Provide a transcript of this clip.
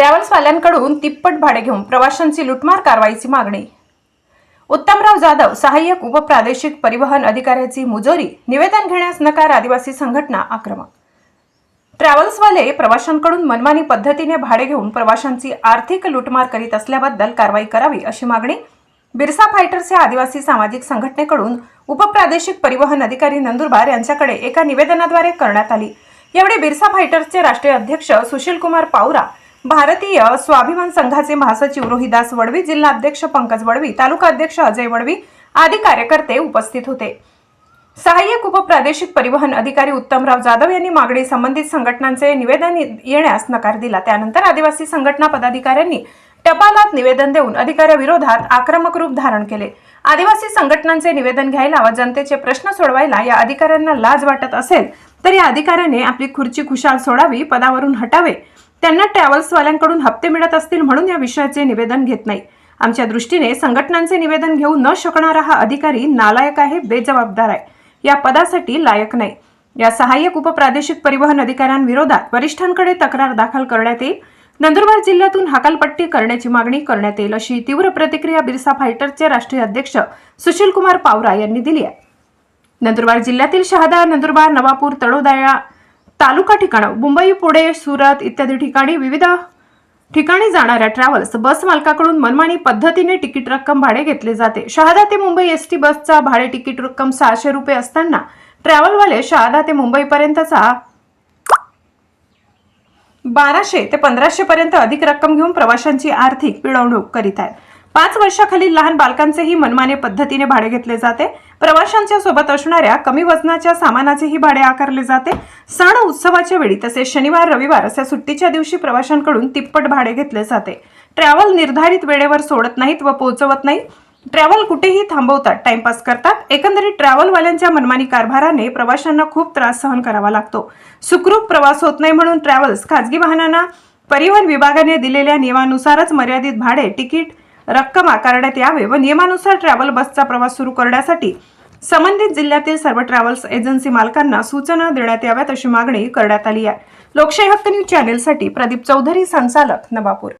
ट्रॅव्हल्सवाल्यांकडून तिप्पट भाडे घेऊन प्रवाशांची लुटमार कारवाईची मागणी. उत्तमराव जाधव सहाय्यक उपप्रादेशिक परिवहन अधिकाऱ्याची मुजोरी निवेदन घेण्यास नकार आदिवासी संघटना आक्रमक. ट्रॅव्हल्सवाले प्रवाशांकडून मनमानी पद्धतीने भाडे घेऊन प्रवाशांची आर्थिक लुटमार करीत असल्याबद्दल कारवाई करावी अशी मागणी बिरसा फायटर्स या आदिवासी सामाजिक संघटनेकडून उपप्रादेशिक परिवहन अधिकारी नंदुरबार यांच्याकडे एका निवेदनाद्वारे करण्यात आली. यावेळी बिरसा फायटर्सचे राष्ट्रीय अध्यक्ष सुशीलकुमार पावरा भारतीय स्वाभिमान संघाचे महासचिव रोहिदास वडवी जिल्हा अध्यक्ष पंकज वडवी तालुका अध्यक्ष अजय वडवी आदी कार्यकर्ते उपस्थित होते. सहाय्यक उपप्रादेशिक परिवहन अधिकारी उत्तमराव जाधव यांनी मागणी संबंधित संघटनांचे निवेदन येण्यास नकार दिला. त्यानंतर आदिवासी संघटना पदाधिकाऱ्यांनी टपालात निवेदन देऊन अधिकाऱ्याविरोधात आक्रमक रूप धारण केले. आदिवासी संघटनांचे निवेदन घ्यायला व जनतेचे प्रश्न सोडवायला या अधिकाऱ्यांना लाज वाटत असेल तर या अधिकाऱ्याने आपली खुर्ची खुशाल सोडावी पदावरून हटावे त्यांना ट्रॅव्हल्सवाल्यांकडून हप्ते मिळत असतील म्हणून या विषयाचे निवेदन घेत नाही. आमच्या दृष्टीने संघटनांचे निवेदन घेऊ न शकणारा हा अधिकारी नालायक आहे बेजबाबदार आहे. या पदासाठी लायक नाही. या सहाय्यक उपप्रादेशिक परिवहन अधिकाऱ्यांविरोधात वरिष्ठांकडे तक्रार दाखल करण्यात येईल. नंदुरबार जिल्ह्यातून हकालपट्टी करण्याची मागणी करण्यात येईल अशी तीव्र प्रतिक्रिया बिरसा फायटरचे राष्ट्रीय अध्यक्ष सुशीलकुमार पावरा यांनी दिली आहे. नंदुरबार जिल्ह्यातील शहादा नंदुरबार नवापूर तळोदा या तालुका ठिकाणं मुंबई पुणे सुरत इत्यादी ठिकाणी विविध ठिकाणी जाणाऱ्या ट्रॅव्हल्स बस मालकाकडून मनमानी पद्धतीने तिकीट रक्कम भाडे घेतले जाते. शहादा ते मुंबई एस टी बसचा भाडे तिकीट रक्कम सहाशे रुपये असताना ट्रॅव्हलवाले शहादा ते मुंबईपर्यंतचा बाराशे ते पंधराशे पर्यंत अधिक रक्कम घेऊन प्रवाशांची आर्थिक पिळवणूक करीत आहेत. पाच वर्षाखालील लहान बालकांचेही मनमाने पद्धतीने भाडे घेतले जाते. प्रवाशांच्या सोबत असणाऱ्या कमी वजनाच्या सामानाचेही भाडे आकारले जाते. सण उत्सवाच्या वेळी तसेच शनिवार रविवार अशा सुट्टीच्या दिवशी प्रवाशांकडून तिप्पट भाडे घेतले जाते. ट्रॅव्हल निर्धारित वेळेवर सोडत नाहीत व पोहोचवत नाही ट्रॅव्हल कुठेही थांबवतात टाइमपास करतात. एकंदरीत ट्रॅव्हलवाल्यांच्या मनमानी कारभाराने प्रवाशांना खूप त्रास सहन करावा लागतो. सुखरूप प्रवास होत नाही म्हणून ट्रॅव्हल्स खाजगी वाहनांना परिवहन विभागाने दिलेल्या नियमानुसारच मर्यादित भाडे तिकीट रक्कम आकारण्यात यावे व नियमानुसार ट्रॅव्हल बसचा प्रवास सुरू करण्यासाठी संबंधित जिल्ह्यातील सर्व ट्रॅव्हल्स एजन्सी मालकांना सूचना देण्यात याव्यात अशी मागणी करण्यात आली आहे. लोकशाही हक्क न्यूज चॅनेलसाठी प्रदीप चौधरी संचालक नवापूर.